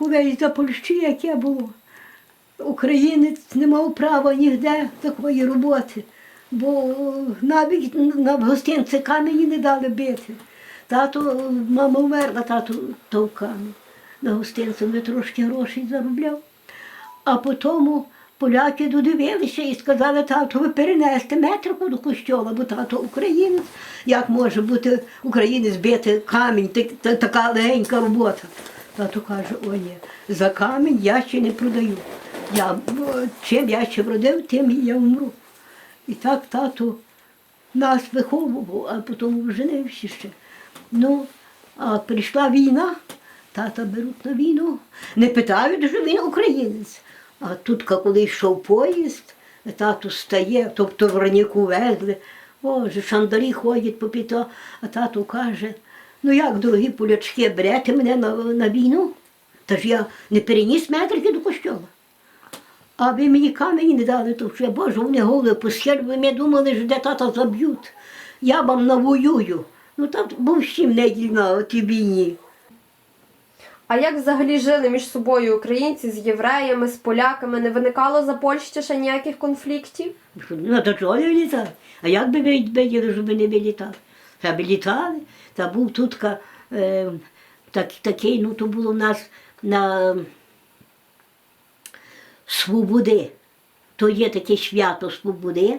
колись за Польщі, яке було. Українець не мав права ніде такої роботи, бо навіть на гостинці камені не дали бити. Тато, мама вмерла, тато товками. На гостинці він трошки грошей заробляв. А потім поляки додивилися і сказали, тато, ви перенести метрику до костьола, бо тато українець. Як може бути українець бити камінь, так- така легенька робота. Тато каже, о ні, за камінь я ще не продаю. Я, чим я ще вродив, тим я вмру. І так тато нас виховував, а потім женився ще. Ну, а прийшла війна, тата беруть на війну. Не питають, що він українець. А тут, коли йшов поїзд, тато стає, тобто в раніку везли. Боже, шандарі ходять по піто, а тато каже, ну як, дорогі полячки, берете мене на, на війну? Та ж я не переніс метрики до костьола. А ви мені камені не дали, то що, боже, вони голови посхер, ви мене думали, що де тата заб'ють. Я вам навоюю. Ну там був сім неділь на тій війні. А як взагалі жили між собою українці з євреями, з поляками? Не виникало за Польщі ще ніяких конфліктів? Ну, то чого не літали? А як би ви виділи, щоб не вилітали? Літали. Та був тут е, так, такий, ну то було в нас на свободи. То є таке свято свободи,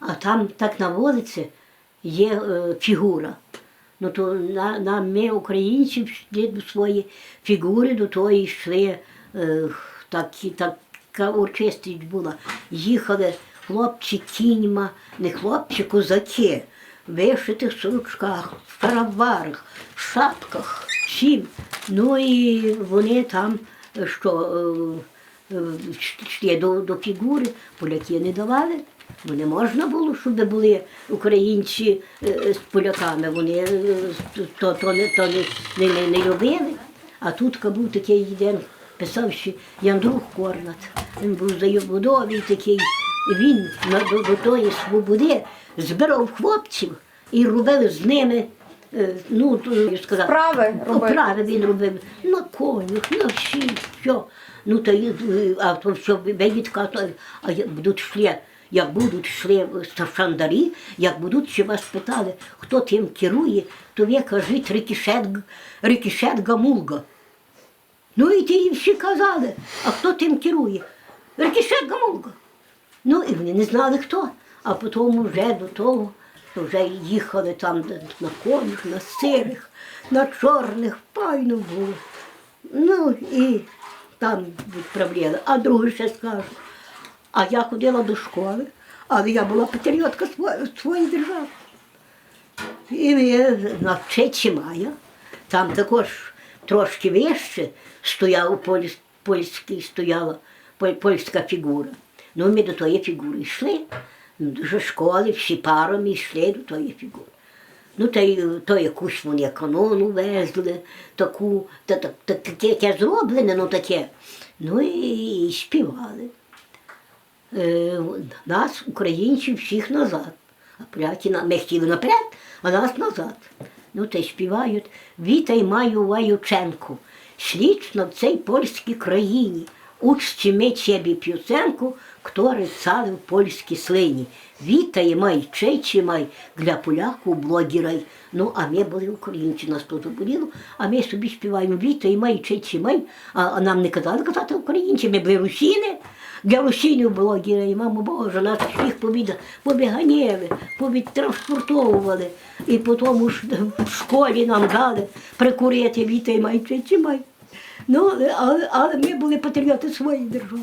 а там так на вулиці є е, фігура. Ну то на, на ми, українці, йшли до свої фігури, до тої йшли, е, такі, така урочистість була. Їхали хлопці кіньма, не хлопці, козаки, вишитих сорочках, в караварах, в шапках, всім. Ну і вони там, е, що е, е, йшли до, до фігури, поляки не давали. Бо не можна було, щоб були українці е, з поляками. Вони е, то, то, не, то не, не, не, любили. А тут був такий один, писав ще Яндрух Корнат. Він був заєбудовий такий. Він до, до тої свободи збирав хлопців і робив з ними. е, Ну, то, я сказав, Справи робити. Оправи він робив на конях, на всі, що. Ну, то, й, е, а то що ведітка, то, а як будуть йшли, як будуть йшли шандарі, як будуть ще вас питали, хто тим керує, то ви кажіть рикішет, рикішет Гамулга. Ну і ті їм всі казали, а хто тим керує? Рикішет Гамулга. Ну і вони не знали хто. А потім вже до того то вже їхали там на конях, на сирих, на чорних, файно було. Ну і там відправляли. А другий ще скажу. А я ходила до школи, але я була патріотка своєї, держави. І на вчечі мая, там також трошки вище стояв польсь, польський, стояла поль- польська фігура. Ну, ми до тої фігури йшли, до школи, всі парами йшли до тої фігури. Ну, та й то якусь вони канону везли, таку, та, та, та, таке, зроблене, ну таке. Ну і, і співали. Е, нас, українців, всіх назад. А поляки ми хотіли наперед, а нас назад. Ну та й співають Вітай маю Ваюченку, слічно в цій польській країні. Учці ми ciebie п'юсенку, który cały польські слині. Вітає май, чейчі май, для поляку блогі рай. Ну, а ми були українці, нас тут боліло, а ми собі співаємо Вітай май, чейчі май, а, а нам не казали казати українці, ми були русіни. Для русінів блогі рай, мамо Боже, нас всіх побіда, побіганіли, повідтранспортовували. І потім в школі нам дали прикурити Вітай май, чейчі май. Ну, але, але ми були патріоти своєї держави.